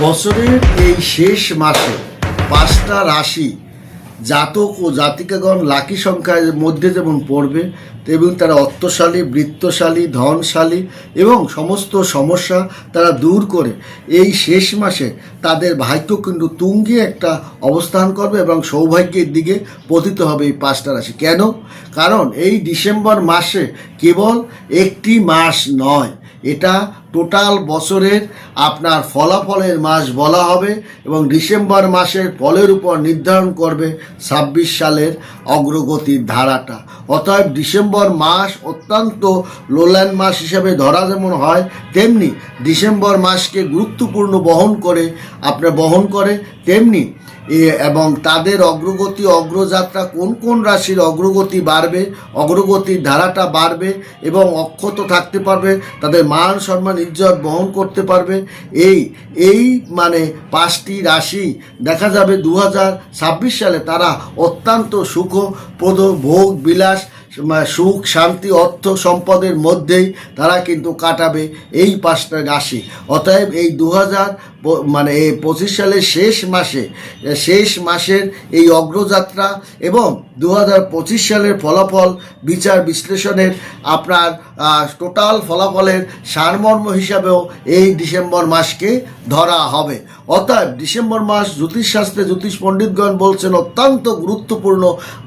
বছরের এই শেষ মাসে পাঁচটা রাশি জাতক ও জাতিকাগণ লাকি সংখ্যার মধ্যে যেমন পড়বে এবং তারা অর্থশালী, বৃত্তশালী, ধনশালী এবং সমস্ত সমস্যা তারা দূর করে। এই শেষ মাসে তাদের ভাগ্য কিন্তু তুঙ্গে একটা অবস্থান করবে এবং সৌভাগ্যের দিকে পতিত হবে এই পাঁচটা রাশি। কেন? কারণ এই ডিসেম্বর মাসে কেবল একটি মাস নয়, এটা টোটাল বছরের আপনার ফলাফলের মাস বলা হবে এবং ডিসেম্বর মাসের ফলের উপর নির্ধারণ করবে ছাব্বিশ সালের অগ্রগতির ধারাটা। অতএব ডিসেম্বর মাস অত্যন্ত লোল্যান্ড মাস হিসেবে ধরা যেমন হয়, তেমনি ডিসেম্বর মাসকে গুরুত্বপূর্ণ বহন করে আপনার বহন করে, তেমনি এবং তাদের অগ্রগতি, অগ্রযাত্রা কোন কোন রাশির অগ্রগতি বাড়বে, অগ্রগতির ধারাটা বাড়বে এবং অক্ষত থাকতে পারবে, তাদের মান সম্মান ইজ্জত বহন করতে পারবে। এই এই মানে পাঁচটি রাশি দেখা যাবে দু সালে। তারা অত্যন্ত সুখপ্রদ, ভোগ, বিলাস সুখ, শান্তি, অর্থ, সম্পদের মধ্যেই তারা কিন্তু কাটাবে এই পাঁচটা রাশি। অতএব এই দু হাজার মানে এই পঁচিশ সালের শেষ মাসে, শেষ মাসের এই অগ্রযাত্রা এবং দু পঁচিশ সালের ফলাফল বিচার বিশ্লেষণের আপনার টোটাল ফলাফলের সারমর্ম হিসাবেও এই ডিসেম্বর মাসকে ধরা হবে। অতএব ডিসেম্বর মাস জ্যোতিষশাস্ত্রে জ্যোতিষ পণ্ডিতগণ বলছেন, অত্যন্ত গুরুত্বপূর্ণ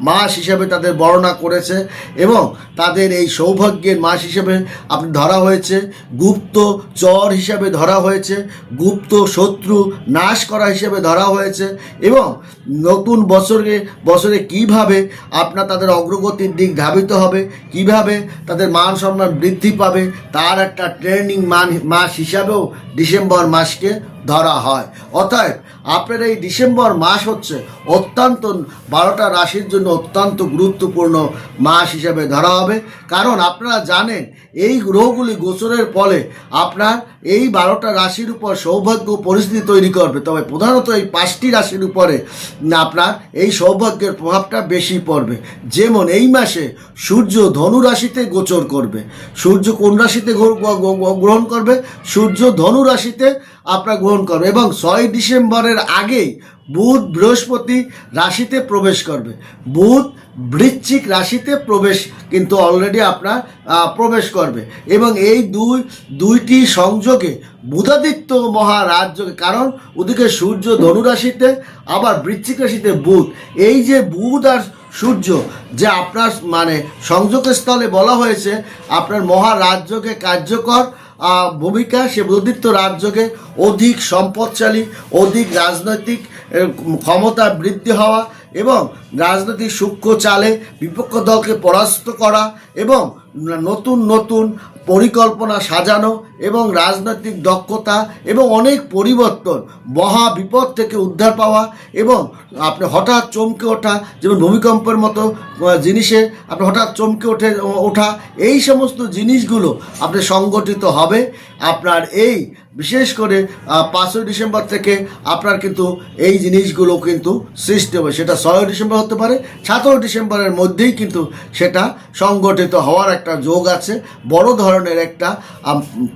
মাস হিসেবে তাদের বর্ণনা করেছে এবং তাদের এই সৌভাগ্যের মাস হিসেবে আপনি ধরা হয়েছে। গুপ্ত চর হিসাবে ধরা হয়েছে, গুপ্ত শত্রু নাশ করা হিসেবে ধরা হয়েছে এবং নতুন বছরে বছরে কীভাবে আপনার তাদের অগ্রগতির দিক ধাবিত হবে, কীভাবে তাদের মান সম্মান বৃদ্ধি পাবে, তার একটা ট্রেনিং মান, মাস হিসাবেও ডিসেম্বর মাসকে ধরা হয়। অতএব আপনার এই ডিসেম্বর মাস হচ্ছে অত্যন্ত, বারোটা রাশির জন্য অত্যন্ত গুরুত্বপূর্ণ মাস হিসেবে ধরা হবে। কারণ আপনারা জানেন, এই গ্রহগুলি গোচরের ফলে আপনার এই বারোটা রাশির উপর সৌভাগ্য পরিস্থিতি তৈরি করবে। তবে প্রধানত এই পাঁচটি রাশির উপরে আপনার এই সৌভাগ্যের প্রভাবটা বেশি পড়বে। যেমন এই মাসে সূর্য ধনু রাশিতে গোচর করবে। সূর্য কোন রাশিতে গ্রহ- গ্রহ- গ্রহণ করবে? সূর্য ধনু রাশিতে আপনার গ্রহণ করবে এবং ছয় ডিসেম্বরের আগেই বুধ বৃহস্পতি রাশিতে প্রবেশ করবে। বুধ বৃশ্চিক রাশিতে প্রবেশ কিন্তু অলরেডি আপনার প্রবেশ করবে। এবং এই দুই, দুইটি সংযোগে বুধাদিত্য মহারাজযোগে, কারণ ওদিকে সূর্য ধনু রাশিতে, আবার বৃশ্চিক রাশিতে বুধ। এই যে বুধ আর সূর্য যে আপনার মানে সংযোগের স্থলে বলা হয়েছে, আপনার মহারাজ্যকে কার্যকর ভূমিকা সে বুদ্ধিত্ব রাজ্যকে অধিক সম্পদশালী, অধিক রাজনৈতিক ক্ষমতা বৃদ্ধি হওয়া এবং রাজনৈতিক সূক্ষ্ম চালে বিপক্ষ দলকে পরাস্ত করা এবং নতুন নতুন পরিকল্পনা সাজানো এবং রাজনৈতিক দক্ষতা এবং অনেক পরিবর্তন, মহা বিপদ থেকে উদ্ধার পাওয়া এবং আপনি হঠাৎ চমকে ওঠা, যেমন ভূমিকম্পের মতো জিনিসে আপনি হঠাৎ চমকে ওঠে ওঠা, এই সমস্ত জিনিসগুলো আপনি সংগঠিত হবে। আপনার এই বিশেষ করে পাঁচই ডিসেম্বর থেকে আপনার কিন্তু এই জিনিসগুলো কিন্তু সৃষ্টি হবে। সেটা ছয়ই ডিসেম্বর হতে পারে, সাতই ডিসেম্বরের মধ্যেই কিন্তু সেটা সংগঠিত হওয়ার একটা যোগ আছে। বড় ধরনের একটা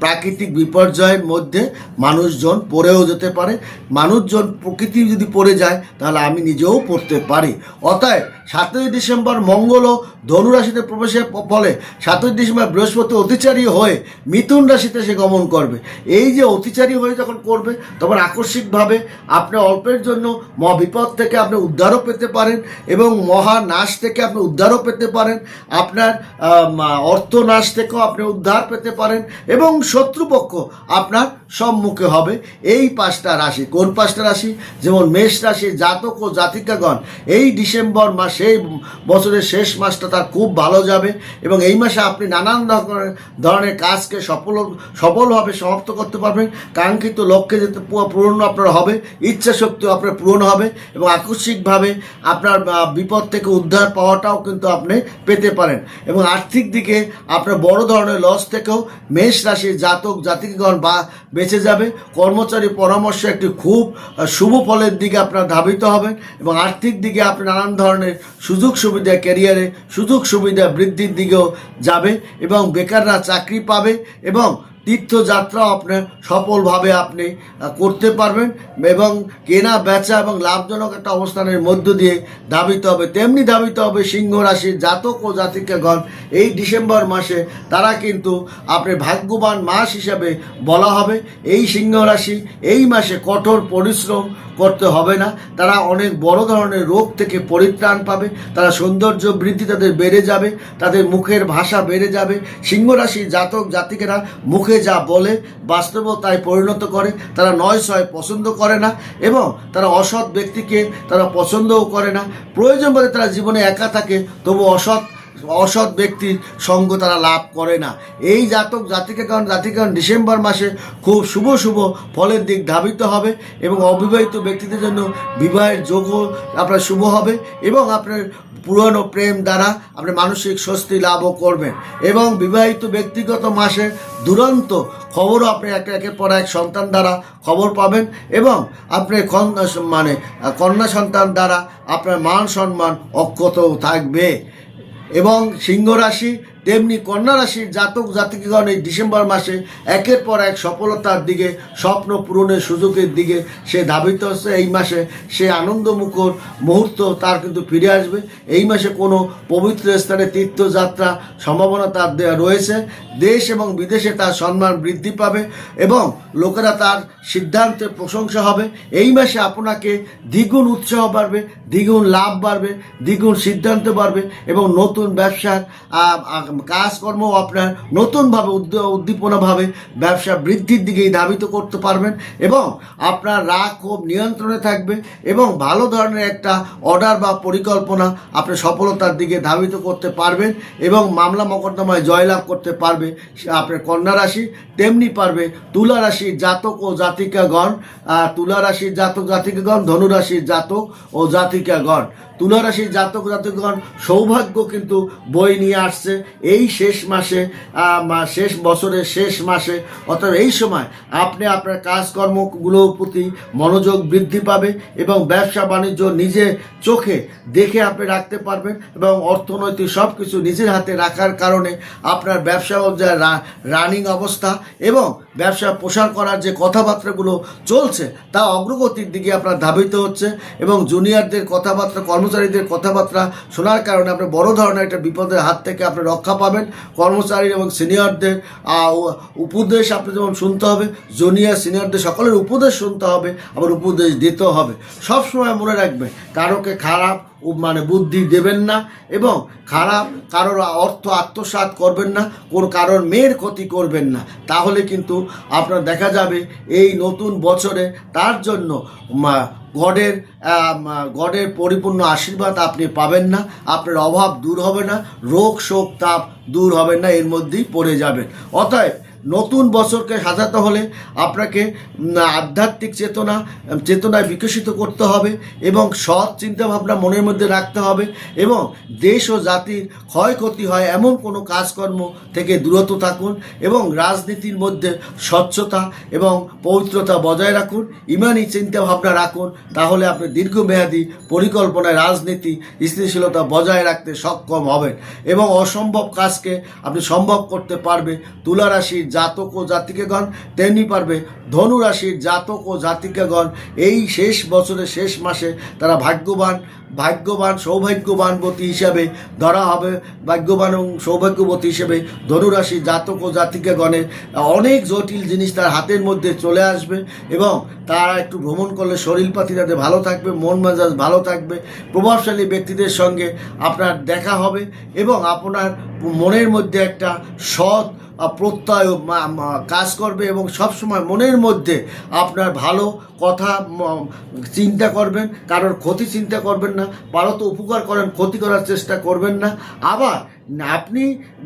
প্রাকৃতিক বিপর্যয়ের মধ্যে মানুষজন পড়েও যেতে পারে। মানুষজন প্রকৃতি যদি পড়ে যায়, তাহলে আমি নিজেও পড়তে পারি। অতএব সাতই ডিসেম্বর মঙ্গলও ধনু রাশিতে প্রবেশের ফলে সাতই ডিসেম্বর বৃহস্পতি অতিচারী হয়ে মিথুন রাশিতে সে গমন করবে। এই যে অতিচারী হয়ে যখন করবে তখন আকস্মিকভাবে আপনি অল্পের জন্য মহা বিপদ থেকে আপনি উদ্ধারও পেতে পারেন এবং মহা নাশ থেকে আপনি উদ্ধারও পেতে পারেন। আপনার আম, অর্থ নাশ থেকেও আপনি উদ্ধার পেতে পারেন এবং শত্রুপক্ষ আপনার সম্মুখে হবে। এই পাঁচটা রাশি কোন পাঁচটা রাশি? যেমন মেষ রাশি জাতক ও জাতিকাগণ। এই ডিসেম্বর মাসে এই বছরের শেষ মাসটা তার খুব ভালো যাবে এবং এই মাসে আপনি নানান ধরনের কাজকে সফল সফলভাবে সমাপ্ত করতে পারবেন। কাঙ্ক্ষিত লক্ষ্যে যেতে পূরণ আপনার হবে ইচ্ছা শক্তি আপনার পূরণ হবে এবং আকস্মিকভাবে আপনার বিপদ থেকে উদ্ধার পাওয়াটাও কিন্তু আপনি পেতে পারেন। এবং আর্থিক দিকে আপনার বড় ধরনের লস থেকেও মেষ রাশির জাতক, জাতিকগণ বা বেঁচে যাবে। কর্মচারী পরামর্শ একটি খুব শুভ ফলের দিকে আপনার ধাবিত হবেন এবং আর্থিক দিকে আপনি নানান ধরনের সুযোগ সুবিধা ক্যারিয়ারে সুযোগ সুবিধা বৃদ্ধির দিকেও যাবে এবং বেকাররা চাকরি পাবে এবং তীর্থযাত্রা আপনার সফলভাবে আপনি করতে পারবেন এবং কেনা, বেচা এবং লাভজনক একটা অবস্থানের মধ্য দিয়ে ধাবিত হবে। তেমনি ধাবিত হবে সিংহ রাশির জাতক ও জাতিকাগণ। এই ডিসেম্বর মাসে তারা কিন্তু আপনি ভাগ্যবান মাস হিসাবে বলা হবে। এই সিংহ রাশি এই মাসে কঠোর পরিশ্রম করতে হবে না। তারা অনেক বড় ধরনের রোগ থেকে পরিত্রাণ পাবে। তারা সৌন্দর্য বৃদ্ধি তাদের বেড়ে যাবে। তাদের মুখের ভাষা বেড়ে যাবে। সিংহ রাশির জাতক জাতিকেরা মুখে যা বলে বাস্তবতায় পরিণত করে। তারা নয় ছয় পছন্দ করে না এবং তারা অসৎ ব্যক্তিকে তারা পছন্দও করে না। প্রয়োজন বলে তারা জীবনে একা থাকে, তবু অসৎ অসৎ ব্যক্তির সঙ্গ তারা লাভ করে না। এই জাতক জাতিকে কারণ জাতিকে কারণ ডিসেম্বর মাসে খুব শুভ শুভ ফলের দিক ধাবিত হবে এবং অবিবাহিত ব্যক্তিদের জন্য বিবাহের যোগও আপনার শুভ হবে এবং আপনার পুরনো প্রেম দ্বারা আপনি মানসিক স্বস্তি লাভও করবেন। এবং বিবাহিত ব্যক্তিগত মাসে দুরন্ত খবরও আপনি একে একের পর এক সন্তান দ্বারা খবর পাবেন এবং আপনি কন্যা মানে কন্যা সন্তান দ্বারা আপনার মান সম্মান অক্ষত থাকবে। এবং সিংহ রাশি তেমনি কন্যা রাশির জাতক জাতিকগণ এই ডিসেম্বর মাসে একের পর এক সফলতার দিকে, স্বপ্ন পূরণের সুযোগের দিকে সে ধাবিত হচ্ছে। এই মাসে সে আনন্দমুখর মুহূর্ত তার কিন্তু ফিরে আসবে। এই মাসে কোনো পবিত্র স্থানে তীর্থযাত্রা সম্ভাবনা তার দেওয়া রয়েছে। দেশ এবং বিদেশে তার সম্মান বৃদ্ধি পাবে এবং লোকেরা তার সিদ্ধান্তে প্রশংসা হবে। এই মাসে আপনাকে দ্বিগুণ উৎসাহ বাড়বে, দ্বিগুণ লাভ বাড়বে, দ্বিগুণ সিদ্ধান্ত বাড়বে এবং নতুন ব্যবসার কাজকর্ম আপনার নতুনভাবে উদ্দ- উদ্দীপনাভাবে ব্যবসা বৃদ্ধির দিকেই ধাবিত করতে পারবেন এবং আপনার রাগ ক্ষোভ নিয়ন্ত্রণে থাকবে এবং ভালো ধরনের একটা অর্ডার বা পরিকল্পনা আপনি সফলতার দিকে ধাবিত করতে পারবেন এবং মামলা মোকদ্দমায় জয়লাভ করতে পারবে আপনার কন্যা রাশি, তেমনি পারবে তুলা রাশির জাতক ও জাতিকাগণ তুলা রাশির জাতক জাতিকাগণ ধনুরাশির জাতক ও জাতিকাগণ। তুলা রাশির জাতক জাতকগণ সৌভাগ্য কিন্তু বই নিয়ে আসছে। এই শেষ মাসে শেষ বছরের শেষ মাসে অর্থাৎ এই সময় আপনি আপনার কাজকর্মগুলোর প্রতি মনোযোগ বৃদ্ধি পাবে এবং ব্যবসা বাণিজ্য নিজে চোখে দেখে আপনি রাখতে পারবেন এবং অর্থনৈতিক সব কিছু নিজের হাতে রাখার কারণে আপনার ব্যবসা যে রানিং অবস্থা এবং ব্যবসা প্রসার করার যে কথাবার্তাগুলো চলছে তা অগ্রগতির দিকে আপনার ধাবিত হচ্ছে এবং জুনিয়রদের কথাবার্তা কর্মচারীদের কথাবার্তা শোনার কারণে আপনি বড় ধরনের একটা বিপদের হাত থেকে আপনি রক্ষা পাবেন। কর্মচারী এবং সিনিয়রদের উপদেশ আপনি যেমন শুনতে হবে, জুনিয়র, সিনিয়রদের সকলের উপদেশ শুনতে হবে, আবার উপদেশ দিতে হবে। সব সময় মনে রাখবেন, কারোকে খারাপ মানে বুদ্ধি দেবেন না এবং খারাপ কারোর অর্থ আত্মসাৎ করবেন না, কোন কারোর মেয়ের ক্ষতি করবেন না। তাহলে কিন্তু আপনার দেখা যাবে এই নতুন বছরে তার জন্য গডের গডের পরিপূর্ণ আশীর্বাদ আপনি পাবেন না, আপনার অভাব দূর হবে না, রোগ, শোক, তাপ দূর হবে না, এর মধ্যেই পড়ে যাবেন। অতএব নতুন বছরকে সাজাতে হলে আপনাকে আধ্যাত্মিক চেতনা চেতনায় বিকশিত করতে হবে এবং সৎ চিন্তাভাবনা মনের মধ্যে রাখতে হবে এবং দেশ ও জাতির ক্ষয়ক্ষতি হয় এমন কোনো কাজকর্ম থেকে দূরত থাকুন এবং রাজনীতির মধ্যে স্বচ্ছতা এবং পবিত্রতা বজায় রাখুন, ইমানই চিন্তাভাবনা রাখুন, তাহলে আপনি দীর্ঘমেয়াদী পরিকল্পনায় রাজনীতি, স্থিতিশীলতা বজায় রাখতে সক্ষম হবেন এবং অসম্ভব কাজকে আপনি সম্ভব করতে পারবে তুলা রাশির জাতক ও জাতিকেগণ, তেমনি পারবে ধনু রাশির জাতক ও জাতিকাগণ। এই শেষ বছরের শেষ মাসে তারা ভাগ্যবান ভাগ্যবান, সৌভাগ্যবানবতী হিসাবে ধরা হবে। ভাগ্যবান এবং সৌভাগ্যবতী হিসেবে ধনুরাশি জাতক ও জাতিকাগণের অনেক জটিল জিনিস তার হাতের মধ্যে চলে আসবে এবং তারা একটু ভ্রমণ করলে শরীরপাতি তাদের ভালো থাকবে, মন মেজাজ ভালো থাকবে। প্রভাবশালী ব্যক্তিদের সঙ্গে আপনার দেখা হবে এবং আপনার মনের মধ্যে একটা সৎ প্রত্যয় কাজ করবে এবং সবসময় মনের মধ্যে আপনার ভালো কথা চিন্তা করবেন। কারোর ক্ষতি চিন্তা করবেন না। পারত উপকার করেন, ক্ষতি করার চেষ্টা করবেন না। আবার আপনি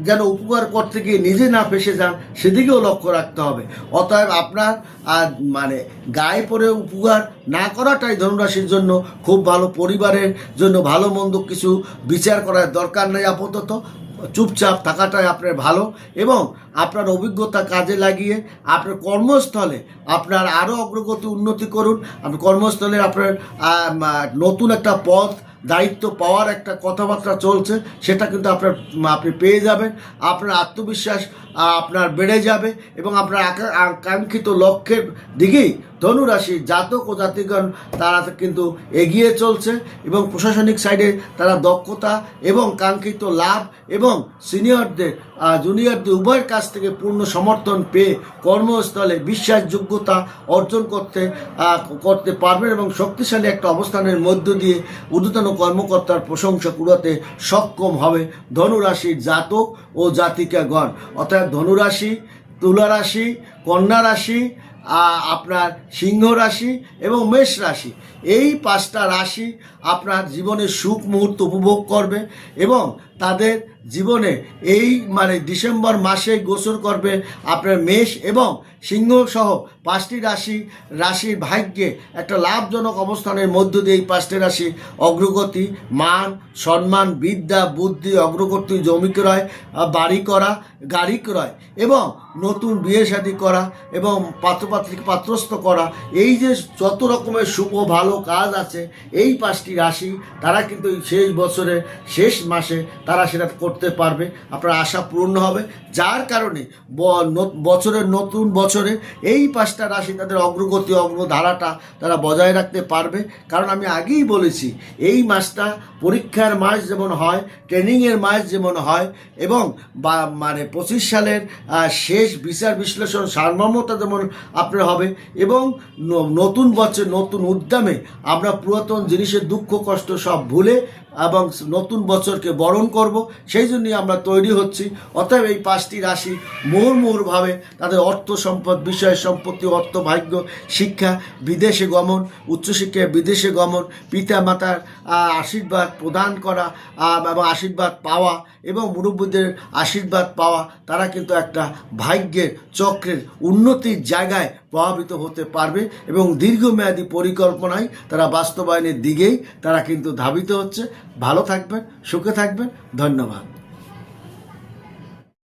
যেন উপকার করতে গিয়ে নিজে না ফেসে যান, সেদিকেও লক্ষ্য রাখতে হবে। অতএব আপনার মানে গায়ে পরে উপকার না করাটাই ধনুরাশির জন্য খুব ভালো। পরিবারের জন্য ভালো মন্দ কিছু বিচার করার দরকার নেই আপাতত। চুপচাপ থাকাটাই আপনার ভালো এবং আপনার অভিজ্ঞতা কাজে লাগিয়ে আপনার কর্মস্থলে আপনার আরও অগ্রগতি উন্নতি করুন। আপনি কর্মস্থলে আপনার নতুন একটা পথ, দায়িত্ব পাওয়ার একটা কথাবার্তা চলছে, সেটা কিন্তু আপনার আপনি পেয়ে যাবেন। আপনার আত্মবিশ্বাস আপনার বেড়ে যাবে এবং আপনার আকা- আকাঙ্ক্ষিত লক্ষ্যের দিকেই ধনুরাশি জাতক ও জাতিগণ, তারা কিন্তু এগিয়ে চলছে এবং প্রশাসনিক সাইডে তারা দক্ষতা এবং কাঙ্ক্ষিত লাভ এবং সিনিয়রদের জুনিয়রদের উভয়ের কাছ থেকে পূর্ণ সমর্থন পেয়ে কর্মস্থলে বিশ্বাসযোগ্যতা অর্জন করতে করতে পারবেন এবং শক্তিশালী একটা অবস্থানের মধ্য দিয়ে ঊর্ধ্বতন কর্মকর্তার প্রশংসা কুড়াতে সক্ষম হবে ধনুরাশির জাতক ও জাতিকাগণ। অর্থাৎ ধনুরাশি তুলা রাশি কন্যা রাশি আপনার সিংহ রাশি এবং মেষ রাশি। এই পাঁচটা রাশি আপনার জীবনে সুখ মুহূর্ত উপভোগ করবে এবং তাদের জীবনে এই মানে ডিসেম্বর মাসে গোসল করবে আপনার মেষ এবং সিংহ সহ পাঁচটি রাশি, রাশির ভাগ্যে একটা লাভজনক অবস্থানের মধ্য দিয়ে এই পাঁচটি রাশি অগ্রগতি, মান, সম্মান, বিদ্যা, বুদ্ধি, অগ্রগতি, জমি ক্রয় বাড়ি করা, গাড়ি ক্রয় এবং নতুন বিয়ে শাদী করা এবং পাত্রপাত্রীকে পাত্রস্থ করা এই যে যত রকমের শুভ ভালো কাজ আছে এই পাঁচটি রাশি তারা কিন্তু শেষ বছরের শেষ মাসে তারা সেটা করতে পারবে। আপনার আশা পূর্ণ হবে। যার কারণে বছরের নতুন বছরে এই পাঁচটা রাশি তাদের অগ্রগতি অগ্রধারাটা তারা বজায় রাখতে পারবে। কারণ আমি আগেই বলেছি এই মাসটা পরীক্ষার মাস যেমন হয় ট্রেনিংয়ের মাস যেমন হয় এবং বা মানে পঁচিশ সালের আহ, শেষ বিচার বিশ্লেষণ সারমর্মতা যেমন আপনার হবে এবং নতুন বছর, নতুন উদ্যমে আমরা পুরাতন জিনিসের দুঃখ, কষ্ট সব ভুলে এবং নতুন বছরকে বরণ করব। সেই জন্যই আমরা তৈরি হচ্ছি। অতএব এই পাঁচটি রাশি মুহুর্মুহুর্ভাবে তাদের অর্থ সম্পদ, বিষয় সম্পত্তি, অর্থ, ভাগ্য, শিক্ষা, বিদেশে গমন উচ্চশিক্ষায় বিদেশে গমন পিতা মাতার আশীর্বাদ প্রদান করা এবং আশীর্বাদ পাওয়া এবং মুরব্বীদের আশীর্বাদ পাওয়া, তারা কিন্তু একটা ভাগ্যের চক্রের উন্নতির জায়গায় প্রভাবিত হতে পারবে এবং দীর্ঘমেয়াদী পরিকল্পনায় তারা বাস্তবায়নের দিকেই তারা কিন্তু ধাবিত হচ্ছে। ভালো থাকবেন, সুখে থাকবেন। ধন্যবাদ।